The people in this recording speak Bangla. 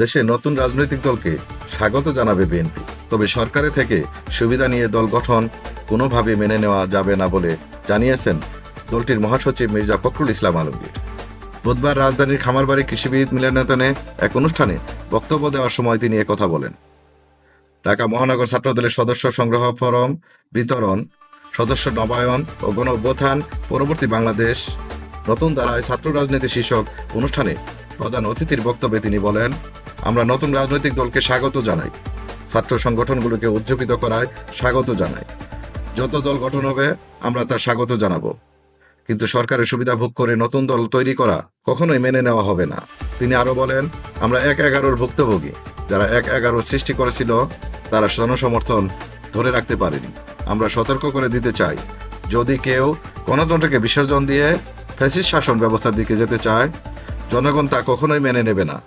দেশে নতুন রাজনৈতিক দলকে স্বাগত জানাবে বিএনপি। তবে সরকারে থেকে সুবিধা নিয়ে দল গঠন কোনোভাবে মেনে নেওয়া যাবে না বলে জানিয়েছেন দলটির মহাসচিব মির্জা ফখরুল ইসলাম আলমগীর। বুধবার রাজধানীর খামারবাড়ি কৃষিবিদ মিলনায়তনে এক অনুষ্ঠানে বক্তব্য দেওয়ার সময় তিনি কথা বলেন। ঢাকা মহানগর ছাত্রদলের সদস্য সংগ্রহ ফরম বিতরণ, সদস্য নবায়ন ও গণ অভ্যুত্থান পরবর্তী বাংলাদেশ, নতুন ধারায় ছাত্র রাজনীতি শীর্ষক অনুষ্ঠানে প্রধান অতিথির বক্তব্যে তিনি বলেন আমরা নতুন রাজনৈতিক দলকে স্বাগত জানাই। ছাত্র সংগঠনগুলোকে উজ্জীবিত করায় স্বাগত জানাই। যত দল গঠন হবে, আমরা তার স্বাগত জানাব। কিন্তু সরকারের সুবিধা ভোগ করে নতুন দল তৈরি করা কখনোই মেনে নেওয়া হবে না। তিনি আরও বলেন, আমরা এক এগারোর ভুক্তভোগী। যারা এক এগারোর সৃষ্টি করেছিল, তারা জনসমর্থন ধরে রাখতে পারেনি। আমরা সতর্ক করে দিতে চাই, যদি কেউ গণতন্ত্রকে বিসর্জন দিয়ে ফ্যাসিস্ট শাসন ব্যবস্থার দিকে যেতে চায়, জনগণ তা কখনোই মেনে নেবে না।